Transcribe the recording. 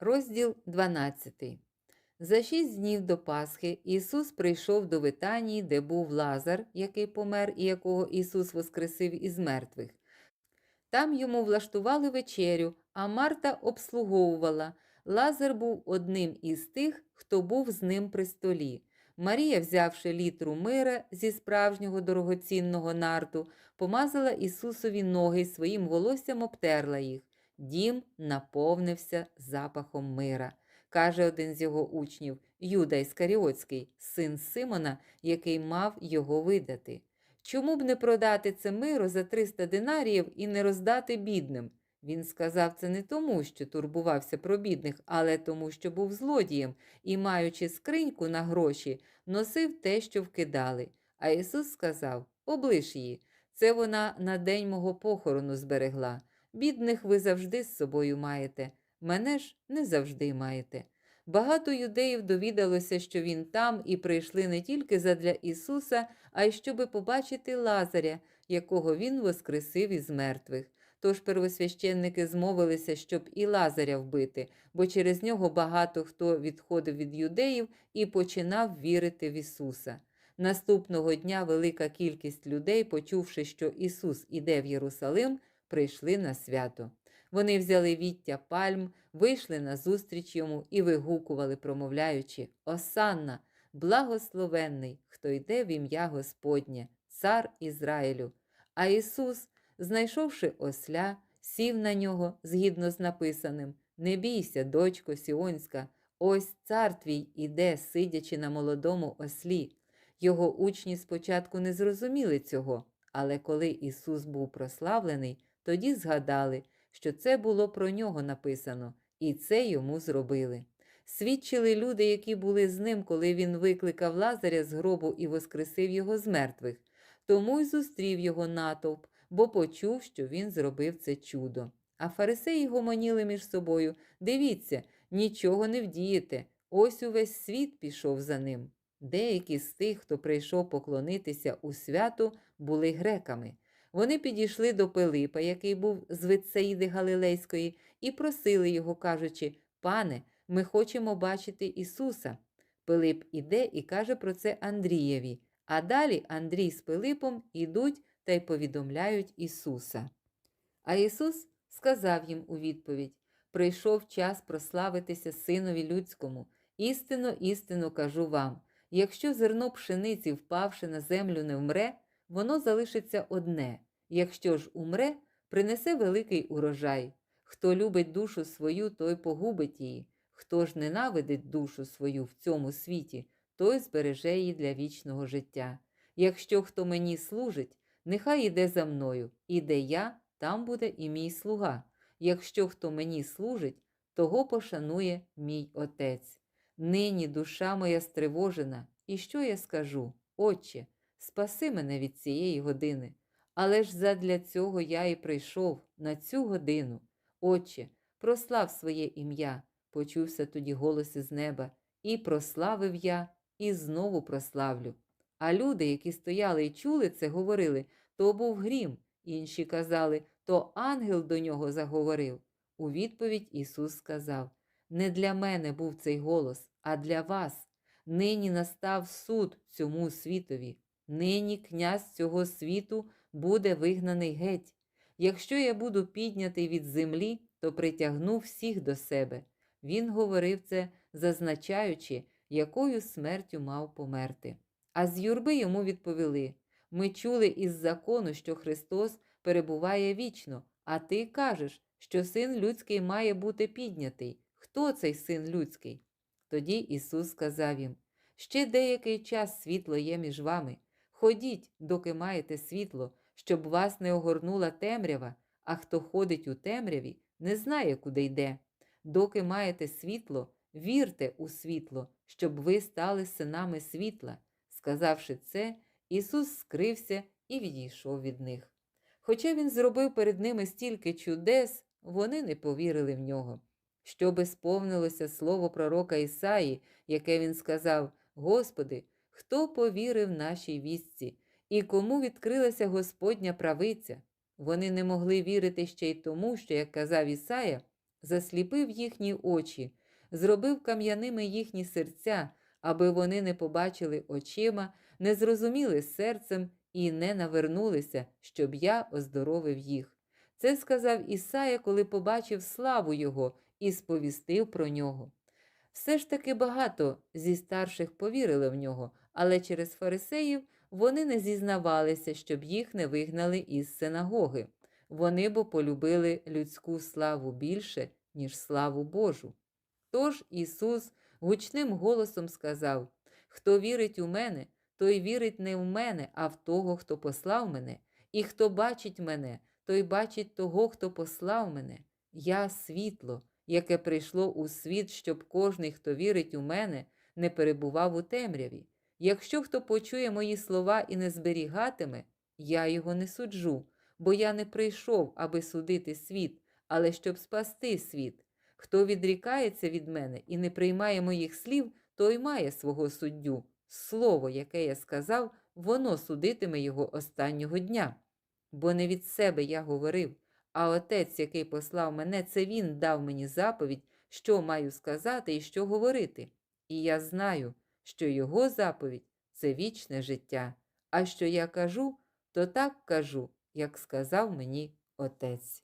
Розділ 12. За шість днів до Пасхи Ісус прийшов до Витанії, де був Лазар, який помер і якого Ісус воскресив із мертвих. Там йому влаштували вечерю, а Марта обслуговувала. Лазар був одним із тих, хто був з ним при столі. Марія, взявши літру мира зі справжнього дорогоцінного нарту, помазала Ісусові ноги своїм волоссям обтерла їх. Дім наповнився запахом мира. Каже один з його учнів, Юда Іскаріотський, син Симона, який мав його видати. Чому б не продати це миро за 300 динаріїв і не роздати бідним? Він сказав це не тому, що турбувався про бідних, але тому, що був злодієм і, маючи скриньку на гроші, носив те, що вкидали. А Ісус сказав: Облиш її, це вона на день мого похорону зберегла. Бідних ви завжди з собою маєте, мене ж не завжди маєте. Багато юдеїв довідалося, що він там, і прийшли не тільки задля Ісуса, а й щоби побачити Лазаря, якого він воскресив із мертвих. Тож первосвященники змовилися, щоб і Лазаря вбити, бо через нього багато хто відходив від юдеїв і починав вірити в Ісуса. Наступного дня велика кількість людей, почувши, що Ісус іде в Єрусалим, прийшли на свято. Вони взяли віття пальм, вийшли назустріч йому і вигукували, промовляючи: Осанна, благословенний, хто йде в ім'я Господнє, цар Ізраїлю. А Ісус, знайшовши осля, сів на нього згідно з написаним: Не бійся, дочко Сіонська, ось цар твій іде, сидячи на молодому ослі. Його учні спочатку не зрозуміли цього, але коли Ісус був прославлений, тоді згадали, що це було про нього написано, і це йому зробили. Свідчили люди, які були з ним, коли він викликав Лазаря з гробу і воскресив його з мертвих. Тому й зустрів його натовп, бо почув, що він зробив це чудо. А фарисеї гомоніли між собою дивіться, нічого не вдієте, ось увесь світ пішов за ним. Деякі з тих, хто прийшов поклонитися у свято, були греками. Вони підійшли до Пилипа, який був з Витсаїди Галилейської, і просили його, кажучи: Пане, ми хочемо бачити Ісуса. Пилип іде і каже про це Андрієві, а далі Андрій з Пилипом ідуть та й повідомляють Ісуса. А Ісус сказав їм у відповідь: Прийшов час прославитися Синові Людському. Істинно, істинно кажу вам: якщо зерно пшениці, впавши на землю, не вмре, воно залишиться одне, якщо ж умре, принесе великий урожай. Хто любить душу свою, той погубить її, хто ж ненавидить душу свою в цьому світі, той збереже її для вічного життя. Якщо хто мені служить, нехай іде за мною, і де я, там буде і мій слуга. Якщо хто мені служить, того пошанує мій Отець. Нині душа моя стривожена, і що я скажу? Отче, спаси мене від цієї години. Але ж задля цього я і прийшов на цю годину. Отче, прослав своє ім'я, почувся тоді голос із неба, і прославив я, і знову прославлю. А люди, які стояли і чули це, говорили то був грім, інші казали, то ангел до нього заговорив. У відповідь Ісус сказав: Не для мене був цей голос, а для вас. Нині настав суд цьому світові. Нині князь цього світу буде вигнаний геть. Якщо я буду піднятий від землі, то притягну всіх до себе. Він говорив це, зазначаючи, якою смертю мав померти. А з юрби йому відповіли: Ми чули із закону, що Христос перебуває вічно, а ти кажеш, що син людський має бути піднятий. Хто цей син людський? Тоді Ісус сказав їм: Ще деякий час світло є між вами. Ходіть, доки маєте світло, щоб вас не огорнула темрява, а хто ходить у темряві, не знає, куди йде. Доки маєте світло, вірте у світло, щоб ви стали синами світла. Сказавши це, Ісус скрився і відійшов від них. Хоча він зробив перед ними стільки чудес, вони не повірили в нього. Щоби сповнилося слово пророка Ісаї, яке він сказав: Господи, хто повірив нашій вістці, і кому відкрилася Господня правиця? Вони не могли вірити ще й тому, що, як казав Ісая, засліпив їхні очі, зробив кам'яними їхні серця, аби вони не побачили очима, не зрозуміли серцем і не навернулися, щоб я оздоровив їх. Це сказав Ісая, коли побачив славу Його і сповістив про нього. Все ж таки багато зі старших повірили в нього, але через фарисеїв вони не зізнавалися, щоб їх не вигнали із синагоги. Вони бо полюбили людську славу більше, ніж славу Божу. Тож Ісус гучним голосом сказав: Хто вірить у мене, той вірить не в мене, а в того, хто послав мене, і хто бачить мене, той бачить того, хто послав мене. Я світло, яке прийшло у світ, щоб кожний, хто вірить у мене, не перебував у темряві. Якщо хто почує мої слова і не зберігатиме, я його не суджу, бо я не прийшов, аби судити світ, але щоб спасти світ. Хто відрікається від мене і не приймає моїх слів, той має свого суддю. Слово, яке я сказав, воно судитиме його останнього дня. Бо не від себе я говорив, а отець, який послав мене, це він дав мені заповідь, що маю сказати і що говорити. І я знаю, що його заповідь це вічне життя. А що я кажу, то так кажу, як сказав мені отець.